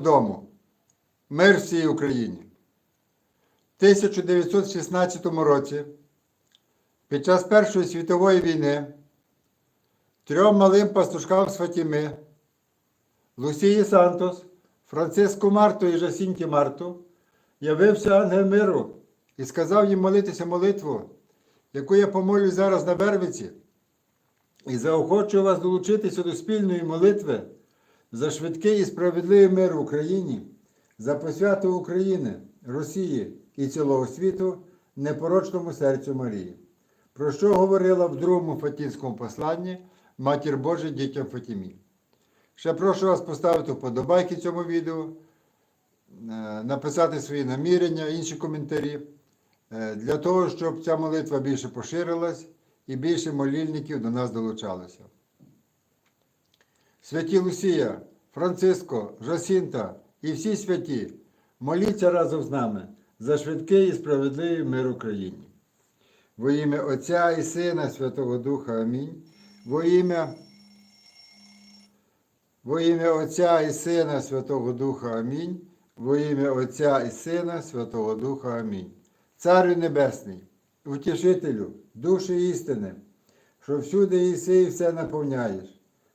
дому. Мир всій Україні. В 1916 році, під час Першої світової війни, трьом малим пастушкам з Фатіми, Лусії Сантос, Франциску Марту і Жасінті Марту, явився ангел миру і сказав їм молитися молитву, яку я помолю зараз на Бервиці, і заохочую вас долучитися до спільної молитви за швидкий і справедливий мир в Україні, за посвяту України, Росії і цілого світу непорочному серцю Марії, про що говорила в другому Фатінському посланні Матір Божа дітям Фатімі. Ще прошу вас поставити вподобайки цьому відео, е, написати свої намірення, інші коментарі, е, для того, щоб ця молитва більше поширилась і більше молільників до нас долучалося. Святі Лусія, Франциско, Жасінта і всі святі, моліться разом з нами за швидкий і справедливий мир Україні. Во ім'я Отця і Сина, Святого Духа Амінь. Во ім'я Во ім'я Отця і Сина Святого Духа Амінь. Во ім'я Отця і Сина Святого Духа Амінь. Царю Небесний, утішителю, душі істини, що всюди єси і все наповняєш,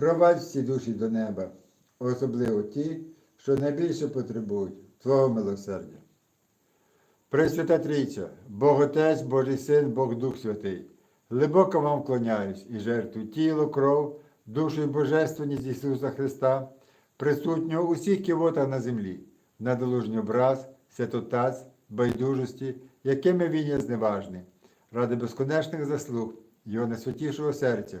провадь всі душі до неба, особливо ті, що найбільше потребують Твого милосердя. Пресвята Трійця, Бог Отець, Божий Син, Бог Дух Святий, глибоко вам вклоняюсь і жертву тіло, кров, душу і божественність Ісуса Христа, присутнього у всіх кивотах на землі, надолужній образ, святотаць, байдужості, якими він є зневажний, ради безконечних заслуг Його найсвятішого серця